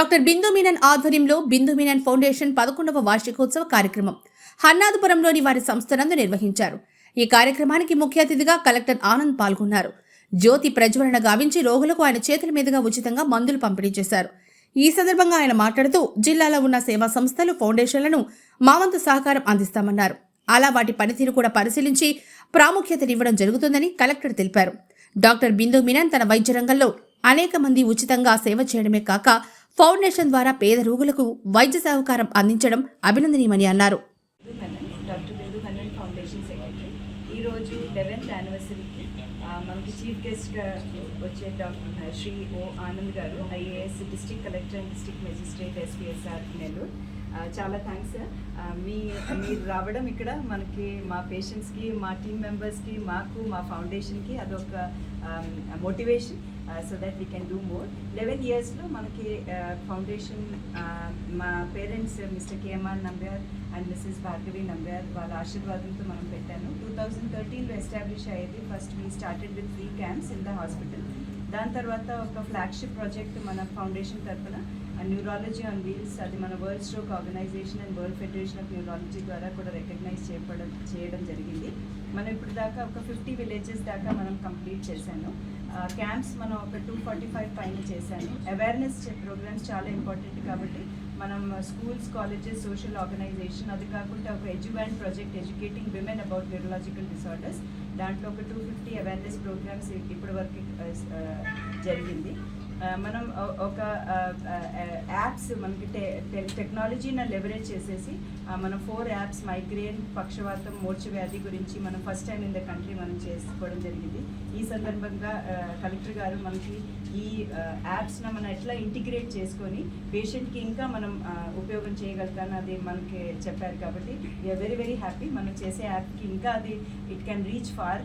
Doctor బిందు మీనన్ ఆధ్వర్యంలో బిందు Menon foundation పదకొండవ వార్షికోత్సవ కార్యక్రమం హన్నాదుపురంలోని వారి సంస్థనందు నిర్వహించారు. ఈ కార్యక్రమానికి ముఖ్య అతిథిగా కలెక్టర్ ఆనంద్ పాల్గొన్నారు. జ్యోతి ప్రజ్వలన గావించి రోగులకు ఆయన చేతుల మీదుగా ఉచితంగా మందులు పంపిణీ చేశారు. ఈ సందర్భంగా ఆయన మాట్లాడుతూ జిల్లాలో ఉన్న సేవా సంస్థలు ఫౌండేషన్లను మావంతు సహకారం అందిస్తామన్నారు. అలా వాటి పనితీరు కూడా పరిశీలించి ప్రాముఖ్యతనివ్వడం జరుగుతుందని కలెక్టర్ తెలిపారు. డాక్టర్ బిందు మీనన్ తన వైద్య రంగంలో అనేక మంది ఉచితంగా సేవ చేయడమే కాక ఫౌండేషన్ ద్వారా పేద రోగులకు వైద్య సహకారం అందించడం అభినందనీయమని అన్నారు. డాక్టర్ ఈరోజు లెవెన్త్ యానివర్సరీకి మనకి చీఫ్ గెస్ట్గా వచ్చే doctor Shri O Anand garu IAS district collector and district magistrate SPSR Nellore. చాలా థ్యాంక్స్ సార్ మీ మీరు రావడం ఇక్కడ మనకి మా పేషెంట్స్కి మా టీమ్ మెంబర్స్కి మాకు మా ఫౌండేషన్కి అదొక motivation. So that we can do more eleven ఇయర్స్లో మనకి uh, ఫౌండేషన్ uh, మా parents mister KMR Nambiar and missus Bhargavi Nambiar వాళ్ళ ఆశీర్వాదంతో మనం పెట్టాను. టూ థౌజండ్ థర్టీన్లో ఎస్టాబ్లిష్ అయ్యేది first we started with free camps in the hospital దాని తర్వాత ఒక ఫ్లాగ్షిప్ ప్రాజెక్ట్ మన ఫౌండేషన్ తరఫున న్యూరాలజీ ఆన్ వీల్స్ అది మన world stroke organisation and world federation of neurology ద్వారా కూడా రికగ్నైజ్ చేయడం చేయడం జరిగింది. మనం ఇప్పుడు దాకా ఒక ఫిఫ్టీ విలేజెస్ దాకా మనం కంప్లీట్ చేశాను. క్యాంప్స్ మనం ఒక టూ ఫార్టీ ఫైవ్ పైన చేశాను. అవేర్నెస్ ప్రోగ్రామ్స్ చాలా ఇంపార్టెంట్ కాబట్టి మనం స్కూల్స్ కాలేజెస్ సోషల్ ఆర్గనైజేషన్ అది కాకుండా ఒక ఎడ్యుమెంట్ project educating women about neurological disorders దాంట్లో ఒక టూ ఫిఫ్టీ అవేర్నెస్ ప్రోగ్రామ్స్ ఇప్పటి వరకు జరిగింది. మనం ఒక యాప్స్ మనకి టె టె- టెక్నాలజీని లెవరేజ్ చేసేసి మనం ఫోర్ యాప్స్ మైగ్రేన్ పక్షవాతం మూర్ఛ వ్యాధి గురించి మనం first time in the country మనం చేసుకోవడం జరిగింది. ఈ సందర్భంగా కలెక్టర్ గారు మనకి ఈ యాప్స్ని మనం ఎట్లా ఇంటిగ్రేట్ చేసుకొని పేషెంట్కి ఇంకా మనం ఉపయోగం చేయగలుగుతాను అది మనకి చెప్పారు కాబట్టి వీఆర్ వెరీ వెరీ హ్యాపీ మనం చేసే యాప్కి ఇంకా అది it can reach far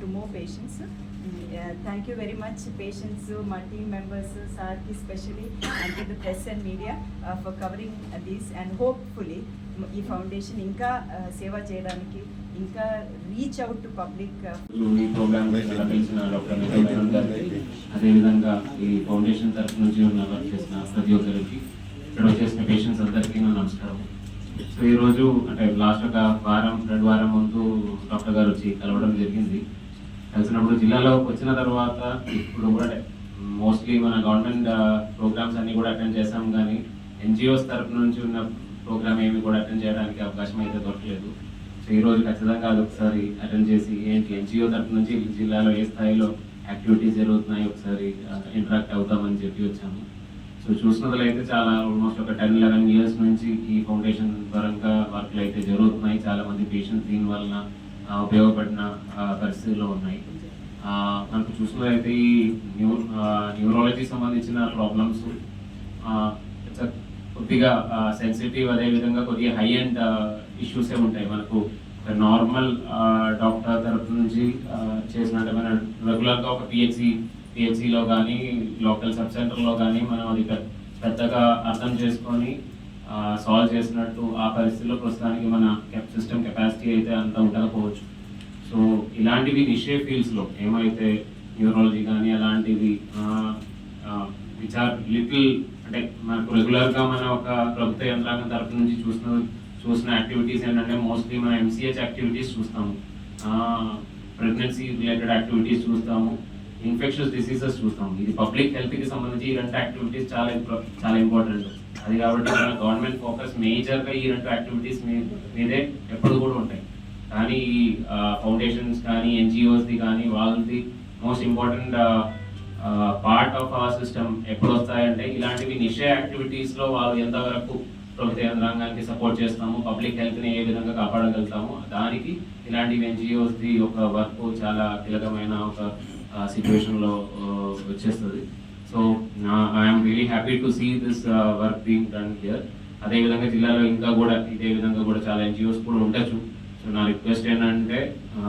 to more patients thank you very much patients మా టీమ్ మెంబర్స్ సార్కి specially and the press and media for covering these and hopefully ఈ ఫౌండేషన్ ఇంకా uh, సేవ చేయడానికి ఇంకా రీచ్ అవుట్ టు పబ్లిక్ ఈ programme పిలిచిన doctor అదేవిధంగా ఈ ఫౌండేషన్ తరఫు నుంచి ఉన్న వర్క్ చేసిన ప్రతి ఒక్కరికి ఇక్కడ వచ్చేసిన పేషెంట్స్ అందరికీ నా నమస్కారం. సో ఈ రోజు అంటే లాస్ట్ ఒక వారం రెండు వారం ముందు డాక్టర్ గారు వచ్చి కలవడం జరిగింది. కలిసినప్పుడు జిల్లాలో వచ్చిన తర్వాత ఇప్పుడు కూడా మోస్ట్లీ మన గవర్నమెంట్ ప్రోగ్రామ్స్ uh, అన్ని కూడా అటెండ్ చేసాం కానీ ఎన్జిఓస్ తరఫు నుంచి ఉన్న ప్రోగ్రామ్ ఏమి కూడా అటెండ్ చేయడానికి అవకాశం అయితే దొరకలేదు. సో ఈ రోజు ఖచ్చితంగా అది ఒకసారి అటెండ్ చేసి ఏంటి ఎన్జిఓ తరఫు నుంచి జిల్లాలో ఏ స్థాయిలో యాక్టివిటీస్ జరుగుతున్నాయి ఒకసారి uh, ఇంటరాక్ట్ అవుతామని చెప్పి వచ్చాము. సో చూసినట్లయితే చాలా ఆల్మోస్ట్ ఒక టెన్ లెవెన్ ఇయర్స్ నుంచి ఈ ఫౌండేషన్ పరంగా వర్క్లు అయితే జరుగుతున్నాయి. చాలా మంది పేషెంట్స్ దీని వలన ఉపయోగపడిన పరిస్థితుల్లో ఉన్నాయి. మనకు చూసినట్లయితే ఈ న్యూ న్యూరాలజీ సంబంధించిన ప్రాబ్లమ్స్ కొద్దిగా సెన్సిటివ్ అదే విధంగా కొద్దిగా హై అండ్ ఇష్యూసే ఉంటాయి. మనకు నార్మల్ డాక్టర్ తరఫు నుంచి చేసినట్టు మన రెగ్యులర్గా ఒక పిహెచ్సి పిహెచ్సిలో కానీ లోకల్ సబ్ సెంటర్లో కానీ మనం అది పెద్ద- పెద్దగా అర్థం చేసుకొని సాల్వ్ చేసినట్టు ఆ పరిస్థితిలో ప్రస్తుతానికి మన సిస్టమ్ కెపాసిటీ అయితే అంత ఉండకపోవచ్చు. సో ఇలాంటివి నిషే ఫీల్డ్స్లో ఏమైతే న్యూరాలజీ కానీ అలాంటివి విచ్ ఆర్ లిటిల్ అంటే మనకు రెగ్యులర్గా మన ఒక ప్రభుత్వ యంత్రాంగం తరపు నుంచి చూసిన చూసిన యాక్టివిటీస్ ఏంటంటే మోస్ట్లీ మన ఎంసీహెచ్ యాక్టివిటీస్ చూస్తాము. ప్రెగ్నెన్సీ రిలేటెడ్ యాక్టివిటీస్ చూస్తాము. ఇన్ఫెక్షన్స్ డిసీజెస్ చూస్తాము. ఇది పబ్లిక్ హెల్త్కి సంబంధించి ఈ రెండు యాక్టివిటీస్ చాలా చాలా ఇంపార్టెంట్ అది కాబట్టి మన గవర్నమెంట్ ఫోకస్ మేజర్గా ఈ రెండు యాక్టివిటీస్ మీదే ఎప్పుడు కూడా ఉంటాయి. కానీ ఈ ఫౌండేషన్స్ కానీ ఎన్జిఓస్ది కానీ వాళ్ళది most important part of our system ఎప్పుడు వస్తాయంటే ఇలాంటివి నిషే యాక్టివిటీస్లో వాళ్ళు ఎంతవరకు ప్రభుత్వ యంత్రాంగానికి సపోర్ట్ చేస్తాము పబ్లిక్ హెల్త్ని ఏ విధంగా కాపాడగలుగుతాము దానికి ఇలాంటివి ఎన్జిఓస్ది ఒక వర్క్ చాలా కీలకమైన ఒక సిచ్యువేషన్లో వచ్చేస్తుంది. So I'm really happy to see this work being done here అదేవిధంగా జిల్లాలో ఇంకా కూడా ఇదే విధంగా కూడా చాలా ఎన్జిఓస్ కూడా ఉండొచ్చు. సో నా రిక్వెస్ట్ ఏంటంటే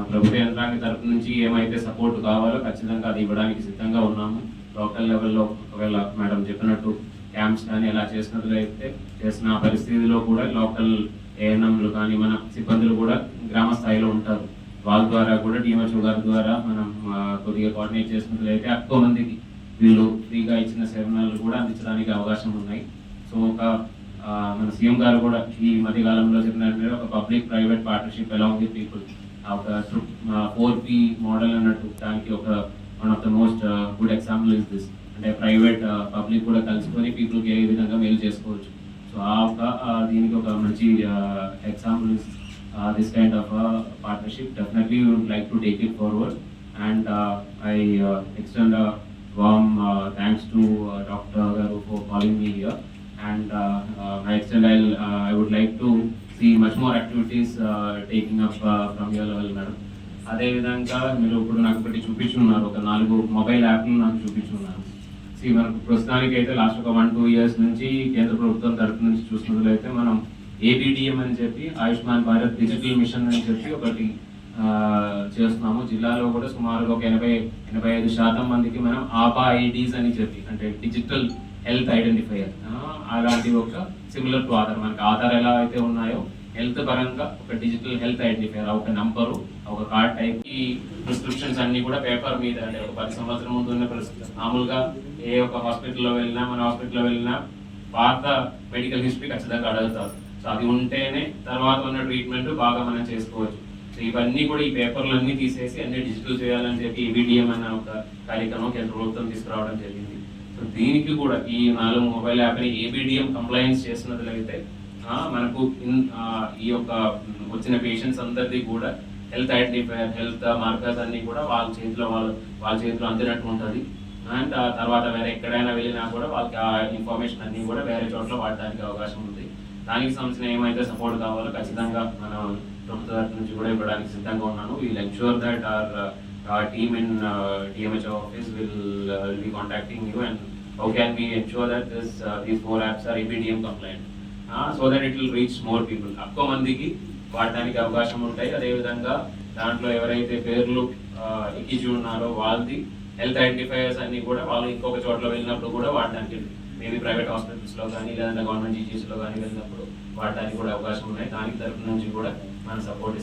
ప్రభుత్వ యంత్రాంగ తరపు నుంచి ఏమైతే సపోర్ట్ కావాలో ఖచ్చితంగా అది ఇవ్వడానికి సిద్ధంగా ఉన్నాము. లోకల్ లెవెల్లో ఒకవేళ మేడం చెప్పినట్టు క్యాంప్స్ కానీ అలా చేసినట్లయితే చేసిన పరిస్థితిలో కూడా లోకల్ ఏఎన్ఎంలు కానీ మన సిబ్బందులు కూడా గ్రామ స్థాయిలో ఉంటారు. వాళ్ళ ద్వారా కూడా డిఎంహెచ్ఓ గారి ద్వారా మనం కొద్దిగా కోఆర్డినేట్ చేసినట్లయితే ఎక్కువ మందికి వీళ్ళు ఫ్రీగా ఇచ్చిన సేవనాలు కూడా అందించడానికి అవకాశం ఉన్నాయి. సో ఒక మన సీఎం గారు కూడా ఈ మధ్య కాలంలో చెప్పినట్టు ఒక పబ్లిక్ ప్రైవేట్ పార్ట్నర్షిప్ ఎలా ది పీపుల్? ఒక ఫోర్ పి మోడల్ అన్నట్టు దానికి ఒక one of the most good example is this. అంటే ప్రైవేట్ పబ్లిక్ కూడా కలుసుకొని పీపుల్కి ఏ విధంగా మేలు చేసుకోవచ్చు. సో ఆ ఒక దీనికి ఒక మంచి example is this kind of partnership. Definitely would like to take it forward and I extend warm thanks thanks to uh, గారు Dr. Garu for calling me here. And uh, uh, my extent, I'll, uh, I would like to see much more activities uh, taking up from your level, madam. మీరు ఇప్పుడు నాకు ఒకటి చూపించున్నారు ఒక నాలుగు mobile యాప్లు నాకు చూపించున్నారు C మనకు ప్రస్తుతానికి అయితే లాస్ట్ ఒక వన్ టూ ఇయర్స్ నుంచి కేంద్ర ప్రభుత్వం తరఫు నుంచి చూసినట్లయితే మనం ఏబిడిఎం అని చెప్పి ఆయుష్మాన్ భారత్ డిజిటల్ మిషన్ అని చెప్పి ఒకటి చేస్తున్నాము. జిల్లాలో కూడా సుమారుగా ఒక ఎనభై ఎనభై ఐదు శాతం మందికి మనం ఆపా ఐడీస్ అని చెప్పి అంటే డిజిటల్ హెల్త్ ఐడెంటిఫైయర్. అలాంటి ఒక సిమిలర్ టు ఆధార్. మనకి ఆధార్ ఎలా అయితే ఉన్నాయో హెల్త్ పరంగా ఒక డిజిటల్ హెల్త్ ఐడెంటిఫైయర్ ఒక నంబరు ఒక కార్డ్ టైప్. ఈ ప్రిస్క్రిప్షన్స్ అన్ని కూడా పేపర్ మీద అంటే ఒక పది సంవత్సరం ముందు ఉన్న ప్రిస్క్రిప్షన్ మామూలుగా ఏ ఒక హాస్పిటల్లో వెళ్ళినా మన హాస్పిటల్లో వెళ్ళినా పాత మెడికల్ హిస్టరీ ఖచ్చితంగా అడుగుతారు. సో అది ఉంటేనే తర్వాత ఉన్న ట్రీట్మెంట్ బాగా మనం చేసుకోవచ్చు. ఇవన్నీ కూడా ఈ పేపర్లు తీసేసి అన్ని డిజిటల్ చేయాలని చెప్పి ఈబిడిఎం అన్న ఒక కార్యక్రమం కేంద్ర ప్రభుత్వం తీసుకురావడం జరిగింది. సో దీనికి కూడా ఈ నాలుగు మొబైల్ యాప్ని ఏబిడిఎం కంప్లైన్స్ చేసినట్లయితే మనకు ఇన్- ఈ యొక్క వచ్చిన పేషెంట్స్ అందరిది కూడా హెల్త్ ఐడెంటిఫైర్ హెల్త్ మార్కర్స్ అన్ని కూడా వాళ్ళ చేతిలో వాళ్ళు వాళ్ళ చేతిలో అందినట్టు ఉంటుంది. అండ్ ఆ తర్వాత వేరే ఎక్కడైనా వెళ్ళినా కూడా వాళ్ళకి ఆ ఇన్ఫర్మేషన్ అన్ని కూడా వేరే చోట్ల వాడడానికి అవకాశం ఉంది. దానికి సంబంధించిన ఏమైతే సపోర్ట్ కావాలో ఖచ్చితంగా మనం ప్రభుత్వ తరఫు నుంచి కూడా ఇవ్వడానికి సిద్ధంగా ఉన్నాను. We'll ensure that are our team in uh, DMHO office will uh, will be contacting you and how can we ensure that this uh, these four apps are APDM compliant? Uh, so that it will reach more people. ఎక్కువ మందికి వాడడానికి అవకాశం ఉంటాయి. అదేవిధంగా దాంట్లో ఎవరైతే పేర్లు uh, ఎక్కించి ఉన్నారో వాళ్ళది హెల్త్ ఐడెంటిఫైయర్స్ అన్ని కూడా వాళ్ళు ఇంకొక చోట్ల వెళ్ళినప్పుడు కూడా వాడడానికి మేబీ ప్రైవేట్ హాస్పిటల్స్లో కానీ లేదంటే గవర్నమెంట్ జీజీస్లో కానీ వెళ్ళినప్పుడు వాడడానికి కూడా అవకాశం ఉన్నాయి. దానికి తరఫు నుంచి కూడా మన సపోర్ట్